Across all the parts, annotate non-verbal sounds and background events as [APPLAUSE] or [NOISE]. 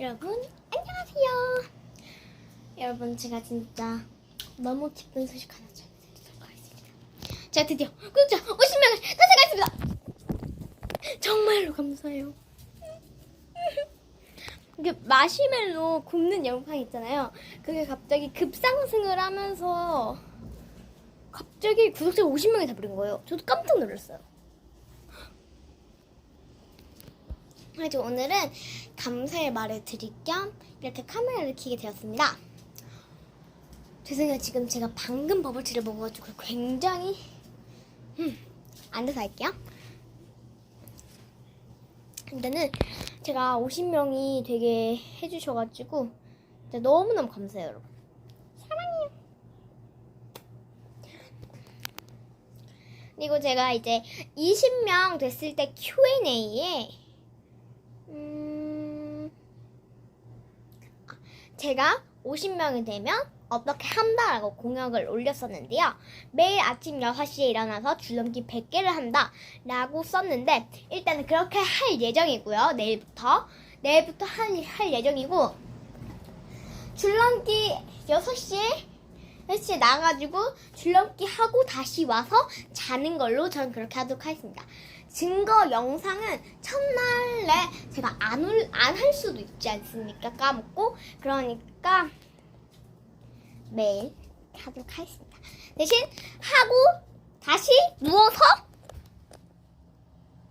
여러분 안녕하세요. 여러분 제가 진짜 너무 기쁜 소식 하나 전해드리도록 하겠습니다. 제가 드디어 구독자 50명을 달성했습니다. 정말로 감사해요. 그 마시멜로 굽는 영상 있잖아요. 그게 갑자기 급상승을 하면서 갑자기 구독자 50명이 돼버린 거예요. 저도 깜짝 놀랐어요. 그래서 오늘은 감사의 말을 드릴 겸 이렇게 카메라를 켜게 되었습니다. 죄송해요. 지금 제가 방금 버블티를 먹어가지고 굉장히 음, 앉아서 할게요. 일단은 제가 50명이 되게 해주셔가지고 너무너무 감사해요, 여러분. 사랑해요. 그리고 제가 이제 20명 됐을 때 Q&A에 음, 제가 50명이 되면 어떻게 한다라고 공약을 올렸었는데요. 매일 아침 6시에 일어나서 줄넘기 100개를 한다 라고 썼는데 일단은 그렇게 할 예정이고요. 내일부터. 내일부터 할, 할 예정이고 줄넘기 6시에 6시에 나가지고 줄넘기 하고 다시 와서 자는 걸로 저는 그렇게 하도록 하겠습니다. 증거 영상은 첫날에 제가 안할 수도 있지 않습니까? 까먹고. 그러니까 매일 하도록 하겠습니다. 대신 하고 다시 누워서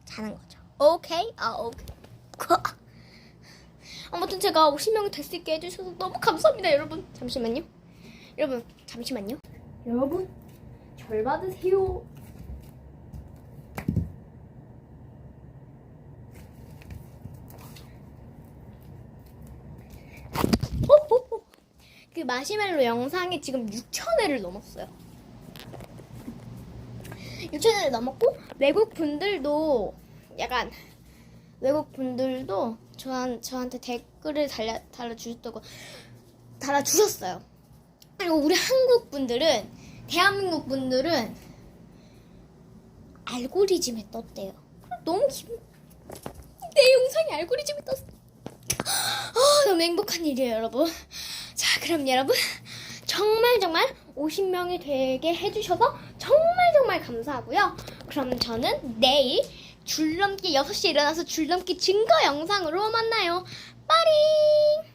자는 거죠. 오케이? 아, 오케이. [LAUGHS] 아무튼 제가 50명이 됐을 있게 해주셔서 너무 감사합니다, 여러분. 잠시만요. 여러분, 잠시만요. 여러분, 절 받으세요. 호호호. 그 마시멜로 영상이 지금 6천회를 넘었어요. 6천회를 넘었고 외국 분들도 약간 외국 분들도 저한, 저한테 댓글을 달려, 달아주셨다고 달아주셨어요. 그리고 우리 한국 분들은 대한민국 분들은 알고리즘에 떴대요. 너무 기분 내 영상이 알고리즘에 떴어. 아, 너무 행복한 일이에요, 여러분. 자, 그럼 여러분 정말 정말 50명이 되게 해주셔서 정말 정말 감사하고요. 그럼 저는 내일 줄넘기 6시에 일어나서 줄넘기 증거 영상으로 만나요. 빠링!